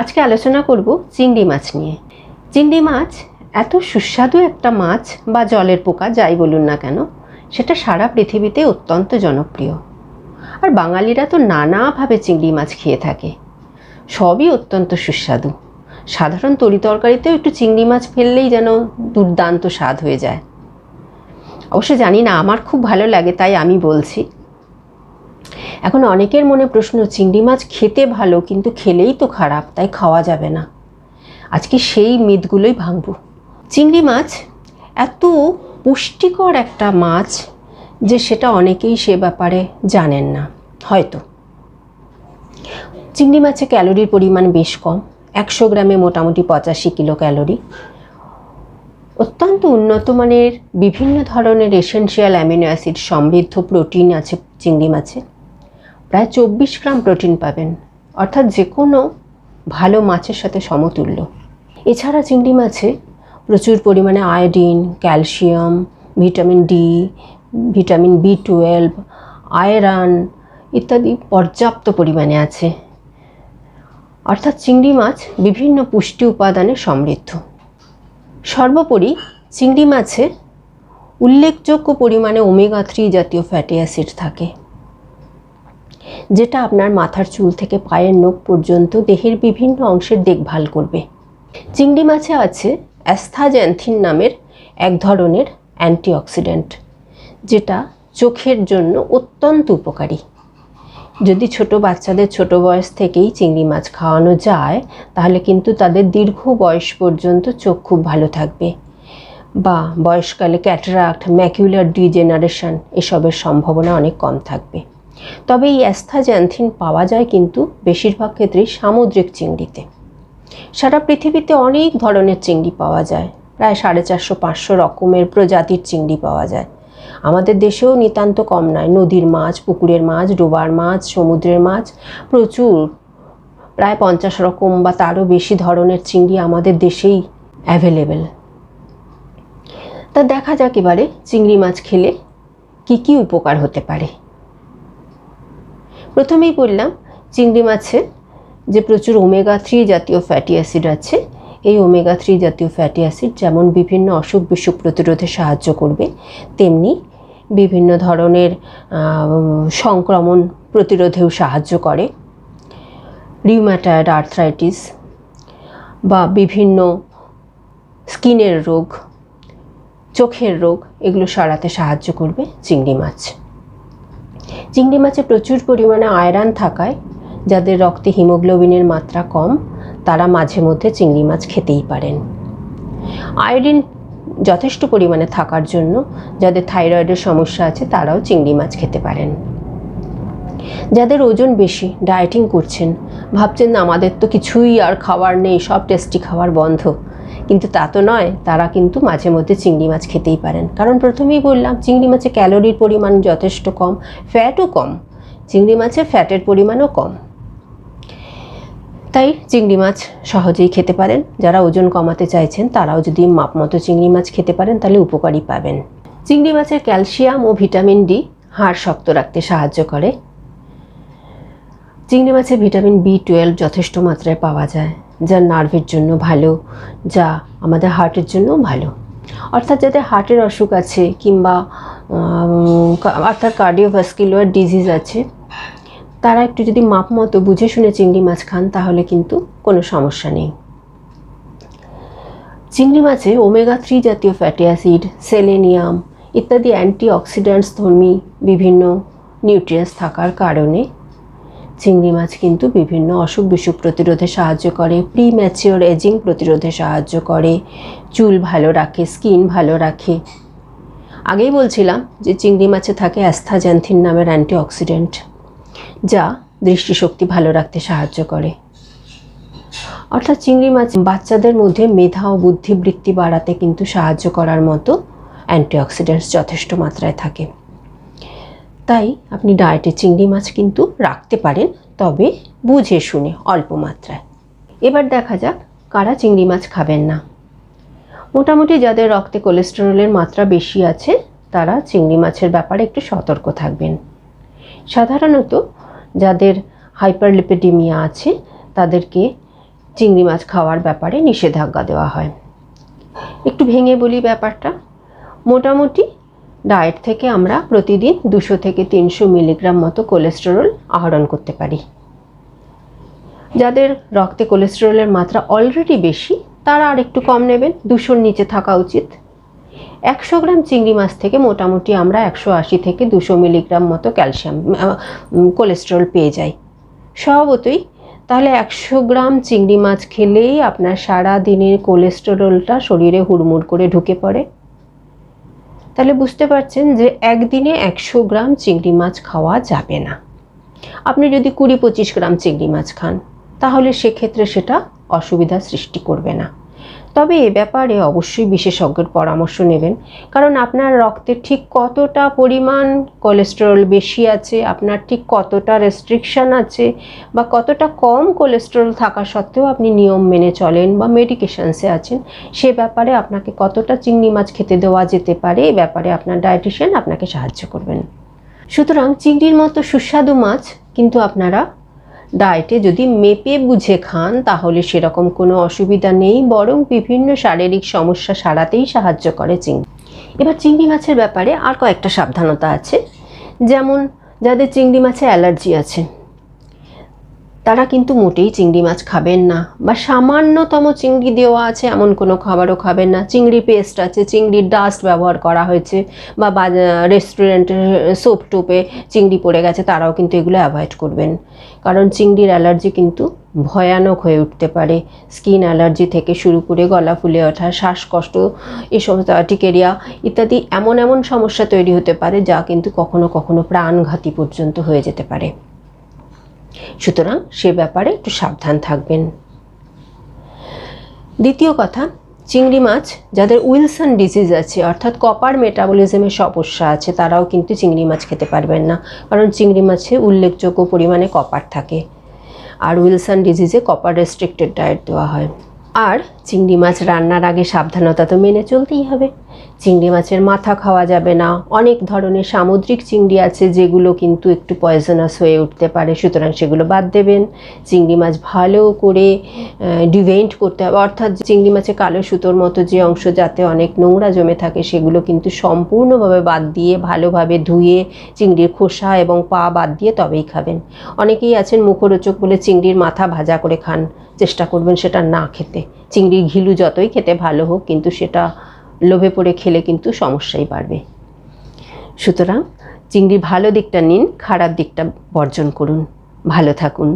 আজকে আলোচনা করব চিংড়ি মাছ নিয়ে। চিংড়ি মাছ এত সুস্বাদু একটা মাছ বা জলের পোকা যাই বলুন না কেন, সেটা সারা পৃথিবীতে অত্যন্ত জনপ্রিয়। আর বাঙালিরা তো নানাভাবে চিংড়ি মাছ খেয়ে থাকে। সবই অত্যন্ত সুস্বাদু। সাধারণ তরি তরকারিতেও একটু চিংড়ি মাছ ফেললেই যেন দুর্দান্ত স্বাদ হয়ে যায়। অবশ্য জানি না, আমার খুব ভালো লাগে, তাই আমি বলছি। এখন অনেকের মনে প্রশ্ন, চিংড়ি মাছ খেতে ভালো, কিন্তু খেলেই তো খারাপ, তাই খাওয়া যাবে না। আজকে সেই মিথগুলোই ভাঙব। চিংড়ি মাছ এত পুষ্টিকর একটা মাছ যে সেটা অনেকেই সে ব্যাপারে জানেন না, হয়তো। চিংড়ি মাছে ক্যালোরির পরিমাণ বেশ কম, একশো গ্রামে মোটামুটি পঁচাশি কিলো ক্যালোরি। অত্যন্ত উন্নত মানের বিভিন্ন ধরনের এসেনশিয়াল অ্যামিনো অ্যাসিড সমৃদ্ধ প্রোটিন আছে চিংড়ি মাছে। প্রায় চব্বিশ গ্রাম প্রোটিন পাবেন, অর্থাৎ যে কোনো ভালো মাছের সাথে সমতুল্য। এছাড়া চিংড়ি মাছে প্রচুর পরিমাণে iodine, calcium, vitamin D, vitamin B twelve, iron ইত্যাদি পর্যাপ্ত পরিমাণে আছে। অর্থাৎ চিংড়ি মাছ বিভিন্ন পুষ্টি উপাদানে সমৃদ্ধ। সর্বোপরি চিংড়ি মাছে উল্লেখযোগ্য পরিমাণে ওমেগা থ্রি জাতীয় ফ্যাটি অ্যাসিড থাকে। যেটা আপনার মাথার চুল থেকে পায়ের নখ পর্যন্ত দেহের বিভিন্ন অংশের দেখভাল করবে। চিংড়ি মাছে আছে অ্যাস্থাজ্যান্থিন নামের এক ধরনের অ্যান্টিঅক্সিডেন্ট, যেটা চোখের জন্য অত্যন্ত উপকারী। যদি ছোট বাচ্চাদের ছোট বয়স থেকেই চিংড়ি মাছ খাওয়ানো যায়, তাহলে কিন্তু তাদের দীর্ঘ বয়স পর্যন্ত চোখ খুব ভালো থাকবে বা বয়সকালে ক্যাটারাক্ট ম্যাকিউলার ডিজেনারেশন এসবের সম্ভাবনা অনেক কম থাকবে। তবে এই অ্যাস্থাজ্যান্থিন পাওয়া যায় কিন্তু বেশিরভাগ ক্ষেত্রেই সামুদ্রিক চিংড়িতে। সারা পৃথিবীতে অনেক ধরনের চিংড়ি পাওয়া যায়, প্রায় সাড়ে চারশো পাঁচশো রকমের প্রজাতির চিংড়ি পাওয়া যায়। আমাদের দেশেও নিতান্ত কম নয়, নদীর মাছ, পুকুরের মাছ, ডোবার মাছ, সমুদ্রের মাছ, প্রচুর। প্রায় পঞ্চাশ রকম বা তারও বেশি ধরনের চিংড়ি আমাদের দেশেই অ্যাভেলেবেল তা দেখা যাক এবারে চিংড়ি মাছ খেলে কি কি উপকার হতে পারে। প্রথমেই বললাম, চিংড়ি মাছে যে প্রচুর ওমেগা থ্রি জাতীয় ফ্যাটি অ্যাসিড আছে, এই ওমেগা থ্রি জাতীয় ফ্যাটি অ্যাসিড যেমন বিভিন্ন অসুখ বিসুখ প্রতিরোধে সাহায্য করবে, তেমনি বিভিন্ন ধরনের সংক্রমণ প্রতিরোধেও সাহায্য করে। রিউম্যাটয়েড আর্থ্রাইটিস বা বিভিন্ন স্কিনের রোগ, চোখের রোগ, এগুলো সারাতে সাহায্য করবে চিংড়ি মাছ। চিংড়ি মাছে প্রচুর পরিমাণে আয়রন থাকায়, যাদের রক্তে হিমোগ্লোবিনের মাত্রা কম, তারা মাঝে মধ্যে চিংড়ি মাছ খেতেই পারেন। আয়োডিন যথেষ্ট পরিমাণে থাকার জন্য, যাদের থাইরয়েডের সমস্যা আছে, তারাও চিংড়ি মাছ খেতে পারেন। যাদের ওজন বেশি, ডায়েটিং করছেন, ভাবছেন না আমাদের তো কিছুই আর খাবার নেই, সব টেস্টি খাবার বন্ধ। কিন্তু তা তো নয়, তারা কিন্তু মাঝে মধ্যে চিংড়ি মাছ খেতেই পারেন। কারণ প্রথমেই বললাম, চিংড়ি মাছে ক্যালোরির পরিমাণ যথেষ্ট কম, ফ্যাটও কম। চিংড়ি মাছে ফ্যাটের পরিমাণও কম। তাই চিংড়ি মাছ সহজেই খেতে পারেন। যারা ওজন কমাতে চাইছেন, তারাও যদি মাপ মতো চিংড়ি মাছ খেতে পারেন, তাহলে উপকারী পাবেন। চিংড়ি মাছের ক্যালসিয়াম ও ভিটামিন ডি হাড় শক্ত রাখতে সাহায্য করে। চিংড়ি মাছে ভিটামিন বি টুয়েলভ যথেষ্ট মাত্রায় পাওয়া যায়। যা নার্ভের জন্য ভালো, যা আমাদের হার্টের জন্যও ভালো। অর্থাৎ যাদের হার্টের অসুখ আছে কিংবা অর্থাৎ কার্ডিওভাস্কুলার ডিজিজ আছে, তারা একটু যদি মাপ মতো বুঝে শুনে চিংড়ি মাছ খান, তাহলে কিন্তু কোনো সমস্যা নেই। চিংড়ি মাছে ওমেগা থ্রি জাতীয় ফ্যাটি অ্যাসিড সেলেনিয়াম ইত্যাদি অ্যান্টি অক্সিডেন্টস ধর্মী বিভিন্ন নিউট্রিয়েন্টস থাকার কারণে চিংড়ি মাছ কিন্তু বিভিন্ন অসুখ বিসুখ প্রতিরোধে সাহায্য করে প্রি ম্যাচিওর এজিং প্রতিরোধে সাহায্য করে, চুল ভালো রাখে স্কিন ভালো রাখে। আগেই বলছিলাম যে চিংড়ি মাছে থাকে অ্যাস্থাজ্যান্থিন নামের অ্যান্টিঅক্সিডেন্ট, যা দৃষ্টিশক্তি ভালো রাখতে সাহায্য করে। অর্থাৎ চিংড়ি মাছ বাচ্চাদের মধ্যে মেধা ও বুদ্ধিবৃত্তি বাড়াতে কিন্তু সাহায্য করার মতো অ্যান্টিঅক্সিডেন্টস যথেষ্ট মাত্রায় থাকে। তাই আপনি ডায়েটে চিংড়ি মাছ কিন্তু রাখতে পারেন, তবে বুঝে শুনে অল্প মাত্রায়। এবার দেখা যাক কারা চিংড়ি মাছ খাবেন না। মোটামুটি যাদের রক্তে কোলেস্টেরলের মাত্রা বেশি আছে, তারা চিংড়ি মাছের ব্যাপারে একটু সতর্ক থাকবেন। সাধারণত যাদের হাইপারলিপিডিমিয়া আছে, তাদেরকে চিংড়ি মাছ খাওয়ার ব্যাপারে নিষেধাজ্ঞা দেওয়া হয়। একটু ভেঙে বলি ব্যাপারটা। মোটামুটি ডায়েট থেকে আমরা প্রতিদিন দুশো থেকে তিনশো মিলিগ্রাম মতো কোলেস্টেরল আহরণ করতে পারি। যাদের রক্তে কোলেস্টেরলের মাত্রা অলরেডি বেশি, তারা আর একটু কম নেবেন, দুশোর নিচে থাকা উচিত। একশো গ্রাম চিংড়ি মাছ থেকে মোটামুটি আমরা একশো আশি থেকে দুশো মিলিগ্রাম মতো ক্যালসিয়াম কোলেস্টেরল পেয়ে যাই। স্বভাবতই তাহলে একশো গ্রাম চিংড়ি মাছ খেলেই আপনার সারা দিনের কোলেস্টেরলটা শরীরে হুড়মুড় করে ঢুকে পড়ে। তাহলে বুঝতে পারছেন যে একদিনে একশো গ্রাম চিংড়ি মাছ খাওয়া যাবে না। আপনি যদি কুড়ি পঁচিশ গ্রাম চিংড়ি মাছ খান, তাহলে সেক্ষেত্রে সেটা অসুবিধা সৃষ্টি করবে না। তবে এ ব্যাপারে অবশ্যই বিশেষজ্ঞের পরামর্শ নেবেন। কারণ আপনার রক্তে ঠিক কতটা পরিমাণ কোলেস্টেরল বেশি আছে, আপনার ঠিক কতটা রেস্ট্রিকশন আছে, বা কতটা কম কোলেস্টেরল থাকা সত্ত্বেও আপনি নিয়ম মেনে চলেন বা মেডিকেশানসে আছেন, সে ব্যাপারে আপনাকে কতটা চিংড়ি মাছ খেতে দেওয়া যেতে পারে, এ ব্যাপারে আপনার ডায়েটিশিয়ান আপনাকে সাহায্য করবেন। সুতরাং চিংড়ির মতো সুস্বাদু মাছ কিন্তু আপনারা ডায়েটে যদি মেপে বুঝে খান, তাহলে সেরকম কোনো অসুবিধা নেই, বরং বিভিন্ন শারীরিক সমস্যা সারাতেই সাহায্য করে চিংড়ি। এবার চিংড়ি মাছের ব্যাপারে আর কয়েকটা সাবধানতা আছে। যেমন, যাদের চিংড়ি মাছে অ্যালার্জি আছে তারা কিন্তু মোটেই চিংড়ি মাছ খাবেন না বা সামান্যতম চিংড়ি দেওয়া আছে, এমন কোনো খাবারও খাবেন না। চিংড়ি পেস্ট আছে চিংড়ির ডাস্ট ব্যবহার করা হয়েছে বা রেস্টুরেন্টে সোপ টোপে চিংড়ি পড়ে গেছে, তারাও কিন্তু এগুলো অ্যাভয়েড করবেন। কারণ চিংড়ির অ্যালার্জি কিন্তু ভয়ানক হয়ে উঠতে পারে। স্কিন অ্যালার্জি থেকে শুরু করে গলা ফুলে ওঠা, শ্বাসকষ্ট এই সমস্ত আর্টিকেরিয়া ইত্যাদি এমন এমন সমস্যা তৈরি হতে পারে যা কিন্তু কখনো কখনো প্রাণঘাতী পর্যন্ত হয়ে যেতে পারে। সুতরাং সে ব্যাপারে একটু সাবধান থাকবেন। দ্বিতীয় কথা, চিংড়ি মাছ যাদের উইলসন ডিজিজ আছে, অর্থাৎ কপার মেটাবলিজমের সমস্যা আছে, তারাও কিন্তু চিংড়ি মাছ খেতে পারবেন না, কারণ চিংড়ি মাছে উল্লেখযোগ্য পরিমাণে কপার থাকে। আর উইলসন ডিজিজে কপার রেস্ট্রিক্টেড ডায়েট দেওয়া হয়। আর চিংড়ি মাছ রান্নার আগে সাবধানতা তো মেনে চলতেই হবে। চিংড়ি মাছের মাথা খাওয়া যাবে না। অনেক ধরনের সামুদ্রিক চিংড়ি আছে যেগুলো কিন্তু একটু পয়জনাস হয়ে উঠতে পারে, সুতরাং সেগুলো বাদ দেবেন। চিংড়ি মাছ ভালো করে ডিভেন্ট করতে হবে। অর্থাৎ চিংড়ি মাছে কালো সুতোর মতো যে অংশ যাতে অনেক নোংরা জমে থাকে, সেগুলো কিন্তু সম্পূর্ণভাবে বাদ দিয়ে ভালোভাবে ধুয়ে চিংড়ির খোসা এবং পা বাদ দিয়ে তবেই খাবেন। অনেকেই আছেন মুখরোচক বলে চিংড়ির মাথা ভাজা করে খান। চেষ্টা করবেন সেটা না খেতে। চিংড়ি ঘিলু যতই খেতে ভালো হোক, কিন্তু সেটা লোভে পড়ে খেলে কিন্তু সমস্যাই বাড়বে। সুতরাং চিংড়ি ভালো দিকটা নিন, খারাপ দিকটা বর্জন করুন। ভালো থাকুন।